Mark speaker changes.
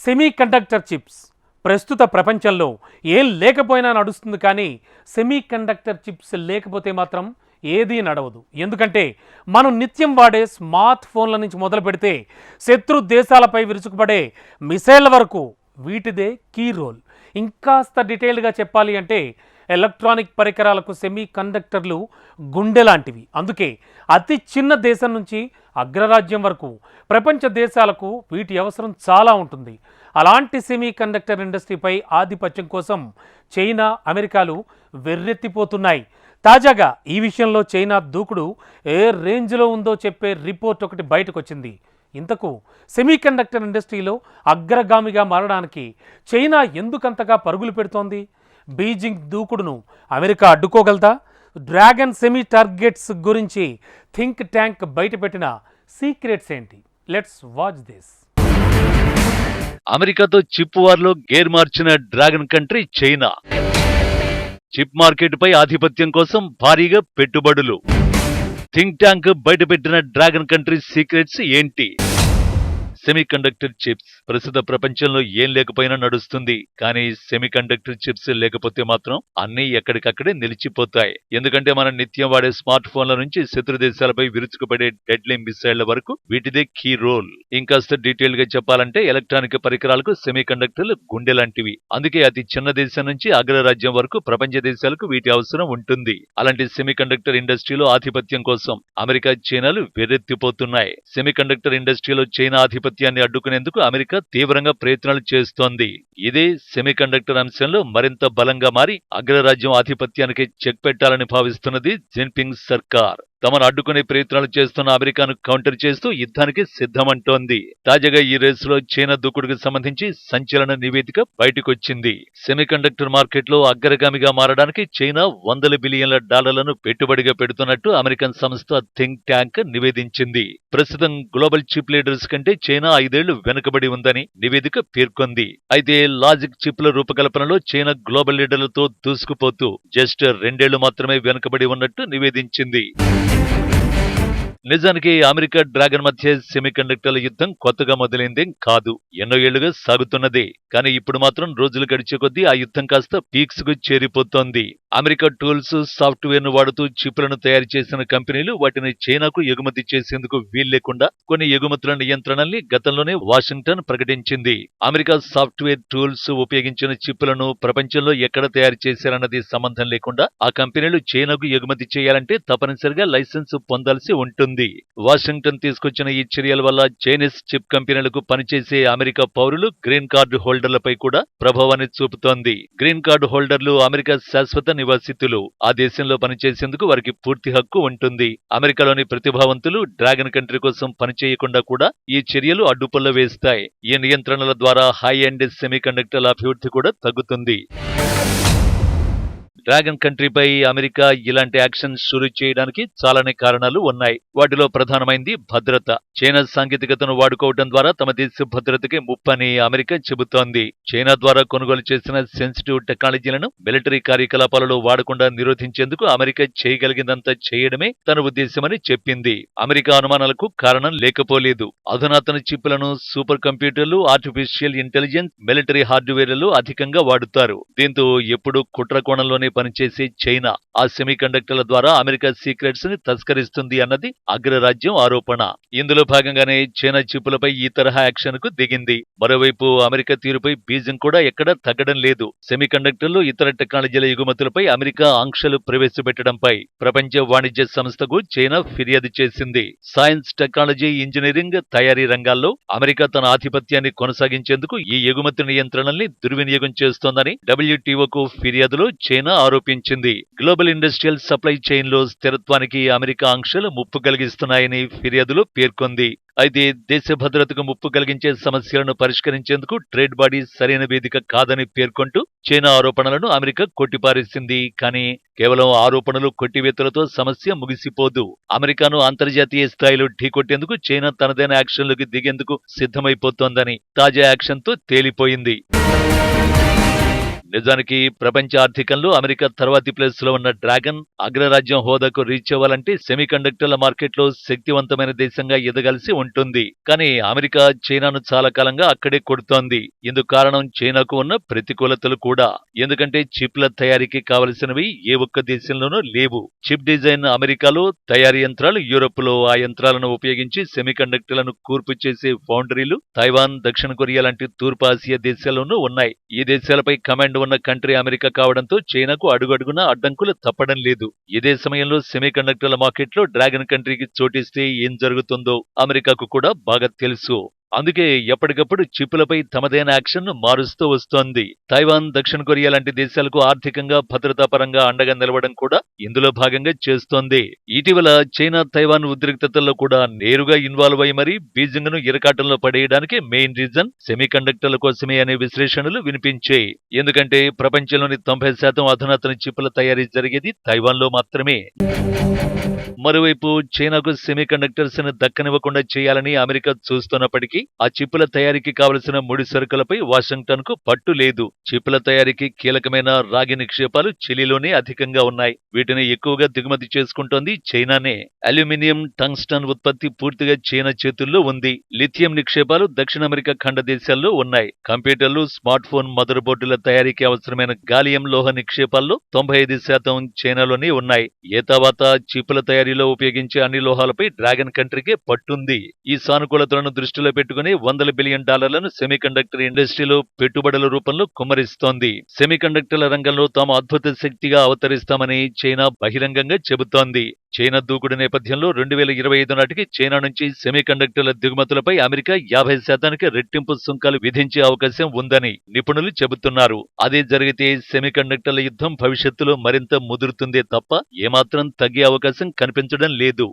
Speaker 1: Semi conductor chips ప్రస్తుత ప్రపంచంలో ఏం లేకపోయినా నడుస్తుంది కానీ సెమీ కండక్టర్ చిప్స్ లేకపోతే మాత్రం ఏదీ నడవదు. ఎందుకంటే మనం నిత్యం వాడే స్మార్ట్ ఫోన్ల నుంచి మొదలు పెడితే శత్రు దేశాలపై విరుచుకుపడే మిసైల్ వరకు వీటిదే కీ రోల్ ఇంకాస్త డీటెయిల్డ్గా చెప్పాలి అంటే ఎలక్ట్రానిక్ పరికరాలకు సెమీ కండక్టర్లు గుండె లాంటివి అందుకే అతి చిన్న దేశం నుంచి అగ్రరాజ్యం వరకు ప్రపంచ దేశాలకు వీటి అవసరం చాలా ఉంటుంది. అలాంటి సెమీ కండక్టర్ ఇండస్ట్రీపై ఆధిపత్యం కోసం చైనా అమెరికాలు వెర్రెత్తిపోతున్నాయి. తాజాగా ఈ విషయంలో చైనా దూకుడు ఏ రేంజ్లో ఉందో చెప్పే రిపోర్ట్ ఒకటి బయటకు వచ్చింది ఇంతకు సెమీ కండక్టర్ ఇండస్ట్రీలో అగ్రగామిగా మారడానికి చైనా ఎందుకంతగా పరుగులు పెడుతోంది? బీజింగ్ దూకుడును అమెరికా అడ్డుకోగలదా? డ్రాగన్ సెమీ టార్గెట్స్ గురించి థింక్ ట్యాంక్ బయటపెట్టిన సీక్రెట్స్ ఏంటి? Let's watch this.
Speaker 2: అమెరికాతో చిప్ వార్లో గేర్ మార్చిన డ్రాగన్ కంట్రీ చైనా. చిప్ మార్కెట్పై ఆధిపత్యం కోసం భారీగా పెట్టుబడులు. థింక్ ట్యాంక్ బయటపెట్టిన డ్రాగన్ కంట్రీ సీక్రెట్స్ ఏంటి? సెమీకండక్టర్ చిప్స్ ప్రస్తుత ప్రపంచంలో ఏం లేకపోయినా నడుస్తుంది. కానీ సెమీకండక్టర్ చిప్స్ లేకపోతే మాత్రం అన్ని ఎక్కడికక్కడే నిలిచిపోతాయి. ఎందుకంటే మనం నిత్యం వాడే స్మార్ట్ ఫోన్ల నుంచి శత్రు దేశాలపై విరుచుకుపడే డెడ్లీ మిసైళ్ళ వరకు వీటిదే కీ రోల్ ఇంకాస్త డీటెయిల్గా చెప్పాలంటే ఎలక్ట్రానిక్ పరికరాలకు సెమీకండక్టర్లు గుండె లాంటివి. అందుకే అతి చిన్న దేశం నుంచి అగ్రరాజ్యం వరకు ప్రపంచ దేశాలకు వీటి అవసరం ఉంటుంది. అలాంటి సెమీకండక్టర్ ఇండస్ట్రీలో ఆధిపత్యం కోసం అమెరికా చైనాలు వెర్రెత్తిపోతున్నాయి. సెమీకండక్టర్ ఇండస్ట్రీలో చైనా ఆధిపత్యాన్ని అడ్డుకునేందుకు అమెరికా తీవ్రంగా ప్రయత్నాలు చేస్తోంది. ఇదే సెమీకండక్టర్ అంశంలో మరింత బలంగా మారి అగ్రరాజ్యం ఆధిపత్యానికి చెక్ పెట్టాలని భావిస్తున్నది జిన్పింగ్ సర్కార్. తమను అడ్డుకునే ప్రయత్నాలు చేస్తున్న అమెరికాను కౌంటర్ చేస్తూ యుద్ధానికి సిద్ధమంటోంది. తాజాగా ఈ రేసులో చైనా దూకుడుకు సంబంధించి సంచలన నివేదిక బయటకొచ్చింది. సెమీకండక్టర్ మార్కెట్లో అగ్రగామిగా మారడానికి చైనా వందల బిలియన్ల డాలర్లను పెట్టుబడిగా పెడుతున్నట్టు అమెరికన్ సంస్థ థింక్ ట్యాంక్ నివేదించింది. ప్రస్తుతం గ్లోబల్ చిప్ లీడర్స్ కంటే చైనా ఐదేళ్ళు వెనుకబడి ఉందని నివేదిక పేర్కొంది. అయితే లాజిక్ చిప్ల రూపకల్పనలో చైనా గ్లోబల్ లీడర్లతో దూసుకుపోతూ జస్ట్ రెండేళ్ళు మాత్రమే వెనుకబడి ఉన్నట్టు నివేదించింది. నిజానికి అమెరికా డ్రాగన్ మధ్య సెమీకండక్టర్ల యుద్ధం కొత్తగా మొదలైంది కాదు. ఎన్నో ఏళ్ళుగా సాగుతున్నదే. కానీ ఇప్పుడు మాత్రం రోజులు గడిచే కొద్దీ ఆ యుద్ధం కాస్త పీక్స్కు చేరిపోతోంది. అమెరికా టూల్స్ సాఫ్ట్వేర్ను వాడుతూ చిప్లను తయారు చేసిన కంపెనీలు వాటిని చైనాకు ఎగుమతి చేసేందుకు వీల్లేకుండా కొన్ని ఎగుమతుల నియంత్రణల్ని గతంలోనే వాషింగ్టన్ ప్రకటించింది. అమెరికా సాఫ్ట్వేర్ టూల్స్ ఉపయోగించిన చిప్లను ప్రపంచంలో ఎక్కడ తయారు చేశారన్నది సంబంధం లేకుండా ఆ కంపెనీలు చైనాకు ఎగుమతి చేయాలంటే తప్పనిసరిగా లైసెన్స్ పొందాల్సి ఉంటుంది. వాషింగ్టన్ తీసుకొచ్చిన ఈ చర్యల వల్ల చైనీస్ చిప్ కంపెనీలకు పనిచేసే అమెరికా పౌరులు గ్రీన్ కార్డు హోల్డర్లపై కూడా ప్రభావాన్ని చూపుతోంది. గ్రీన్ కార్డు హోల్డర్లు అమెరికా శాశ్వత నివాసితులు ఆ దేశంలో పనిచేసేందుకు వారికి పూర్తి హక్కు ఉంటుంది. అమెరికాలోని ప్రతిభావంతులు డ్రాగన్ కంట్రీ కోసం పనిచేయకుండా కూడా ఈ చర్యలు అడ్డుపల్ల వేస్తాయి ఈ నియంత్రణల ద్వారా హై అండ్ సెమీకండక్టర్ల అభివృద్ధి కూడా తగ్గుతుంది. డ్రాగన్ కంట్రీపై అమెరికా ఇలాంటి యాక్షన్ షురూ చేయడానికి చాలానే కారణాలు ఉన్నాయి. వాటిలో ప్రధానమైంది భద్రత. చైనా సాంకేతికతను వాడుకోవడం ద్వారా తమ దేశ భద్రతకి ముప్పని అమెరికా చెబుతోంది. చైనా ద్వారా కొనుగోలు చేసిన సెన్సిటివ్ టెక్నాలజీలను మిలిటరీ కార్యకలాపాలలో వాడకుండా నిరోధించేందుకు అమెరికా చేయగలిగిందంతా చేయడమే తన ఉద్దేశమని చెప్పింది. అమెరికా అనుమానాలకు కారణం లేకపోలేదు. అధునాతన చిప్పులను సూపర్ కంప్యూటర్లు ఆర్టిఫిషియల్ ఇంటెలిజెన్స్ మిలిటరీ హార్డ్వేర్లు అధికంగా వాడుతారు. దీంతో ఎప్పుడు కుట్ర కోణంలోనే పనిచేసే చైనా ఆ సెమీ కండక్టర్ల ద్వారా అమెరికా సీక్రెట్స్ని తస్కరిస్తుంది అన్నది అగ్రరాజ్యం ఆరోపణ. ఇందులో భాగంగానే చైనా చిప్పులపై ఈ తరహా యాక్షన్కు దిగింది. మరోవైపు అమెరికా తీరుపై బీజింగ్ కూడా ఎక్కడా తగ్గడం లేదు. సెమీ కండక్టర్లు ఇతర టెక్నాలజీల ఎగుమతులపై అమెరికా ఆంక్షలు ప్రవేశపెట్టడంపై ప్రపంచ వాణిజ్య సంస్థకు చైనా ఫిర్యాదు చేసింది. సైన్స్ టెక్నాలజీ ఇంజనీరింగ్ తయారీ రంగాల్లో అమెరికా తన ఆధిపత్యాన్ని కొనసాగించేందుకు ఈ ఎగుమతి నియంత్రణల్ని దుర్వినియోగం చేస్తోందని డబ్ల్యూటీఓకు ఫిర్యాదులో చైనా ఆరోపించింది. గ్లోబల్ ఇండస్ట్రియల్ సప్లై చైన్లో స్థిరత్వానికి అమెరికా ఆంక్షలు ముప్పు కలిగిస్తున్నాయని ఫిర్యాదులో పేర్కొంది. అయితే దేశ భద్రతకు ముప్పు కలిగించే సమస్యలను పరిష్కరించేందుకు ట్రేడ్ బాడీ సరైన వేదిక కాదని పేర్కొంటూ చైనా ఆరోపణలను అమెరికా కొట్టిపారేసింది. కానీ కేవలం ఆరోపణలు కొట్టివేతలతో సమస్య ముగిసిపోదు. అమెరికాను అంతర్జాతీయ స్థాయిలో ఢీకొట్టేందుకు చైనా తనదైన యాక్షన్లకు దిగేందుకు సిద్ధమైపోతోందని తాజా యాక్షన్తో తేలిపోయింది. నిజానికి ప్రపంచ ఆర్థికంలో అమెరికా తర్వాతి ప్లేస్లో ఉన్న డ్రాగన్ అగ్రరాజ్యం హోదాకు రీచ్ అవ్వాలంటే సెమీ కండక్టర్ల మార్కెట్లో శక్తివంతమైన దేశంగా ఎదగాల్సి ఉంటుంది. కానీ అమెరికా చైనాను చాలా కాలంగా అక్కడే కొడుతోంది. ఇందుకు కారణం చైనాకు ఉన్న ప్రతికూలతలు కూడా. ఎందుకంటే చిప్ల తయారీకి కావలసినవి ఏ ఒక్క దేశంలోనూ లేవు. చిప్ డిజైన్ అమెరికాలో తయారీ యంత్రాలు యూరోప్లో ఆ యంత్రాలను ఉపయోగించి సెమీ కండక్టర్లను కూర్పు చేసే ఫౌండరీలు తైవాన్ దక్షిణ కొరియా లాంటి తూర్పు ఆసియా దేశాల్లోనూ ఉన్నాయి. ఈ దేశాలపై కమాండ్ ఉన్న కంట్రీ అమెరికా కావడంతో చైనాకు అడుగడుగునా అడ్డంకులు తప్పడం లేదు. ఇదే సమయంలో సెమీ కండక్టర్ల మార్కెట్లో డ్రాగన్ కంట్రీకి చోటిస్తే ఏం జరుగుతుందో అమెరికాకు కూడా బాగా తెలుసు. అందుకే ఎప్పటికప్పుడు చిప్పులపై తమదైన యాక్షన్ను మారుస్తూ వస్తోంది. తైవాన్ దక్షిణ కొరియా లాంటి దేశాలకు ఆర్థికంగా భద్రతా పరంగా అండగా నిలవడం కూడా ఇందులో భాగంగా చేస్తోంది. ఇటీవల చైనా తైవాన్ ఉద్రిక్తతల్లో కూడా నేరుగా ఇన్వాల్వ్ అయి మరీ బీజింగ్ను ఇరకాటంలో పడేయడానికి మెయిన్ రీజన్ సెమీ కండక్టర్ల కోసమే అనే విశ్లేషణలు వినిపించాయి. ఎందుకంటే ప్రపంచంలోని తొంభై శాతం అధునాతన చిప్పుల తయారీ జరిగేది తైవాన్లో మాత్రమే. మరోవైపు చైనాకు సెమీ కండక్టర్స్ను దక్కనివ్వకుండా చేయాలని అమెరికా చూస్తున్నప్పటికీ ఆ చిప్పుల తయారీకి కావలసిన ముడి సరుకులపై వాషింగ్టన్కు పట్టు లేదు. చిప్పుల తయారీకి కీలకమైన రాగి నిక్షేపాలు చిలీలోనే అధికంగా ఉన్నాయి. వీటిని ఎక్కువగా దిగుమతి చేసుకుంటోంది చైనానే. అల్యూమినియం టంగ్స్టన్ ఉత్పత్తి పూర్తిగా చైనా చేతుల్లో ఉంది. లిథియం నిక్షేపాలు దక్షిణ అమెరికా ఖండ దేశాల్లో ఉన్నాయి. కంప్యూటర్లు స్మార్ట్ ఫోన్ మదర్ బోర్డుల తయారీకి అవసరమైన గాలియం లోహ నిక్షేపాల్లో తొంభై ఐదు శాతం చైనాలోనే ఉన్నాయి. ఏ తర్వాత చిప్పుల తయారీలో ఉపయోగించే అన్ని లోహాలపై డ్రాగన్ కంట్రీకే పట్టుంది. ఈ సానుకూలతలను దృష్టిలో పెట్టి పెట్టుకుని వందల బిలియన్ డాలర్లను సెమీకండక్టర్ ఇండస్ట్రీలో పెట్టుబడుల రూపంలో కుమ్మరిస్తోంది. సెమీకండక్టర్ల రంగంలో తాము అద్భుత శక్తిగా అవతరిస్తామని చైనా బహిరంగంగా చెబుతోంది. చైనా దూకుడు నేపథ్యంలో రెండు వేల ఇరవై ఐదు నాటికి చైనా నుంచి సెమీకండక్టర్ల దిగుమతులపై అమెరికా యాభై శాతానికి రెట్టింపు సుంకాలు విధించే అవకాశం ఉందని నిపుణులు చెబుతున్నారు. అదే జరిగితే సెమీకండక్టర్ల యుద్ధం భవిష్యత్తులో మరింత ముదురుతుందే తప్ప ఏమాత్రం తగ్గే అవకాశం కనిపించడం లేదు.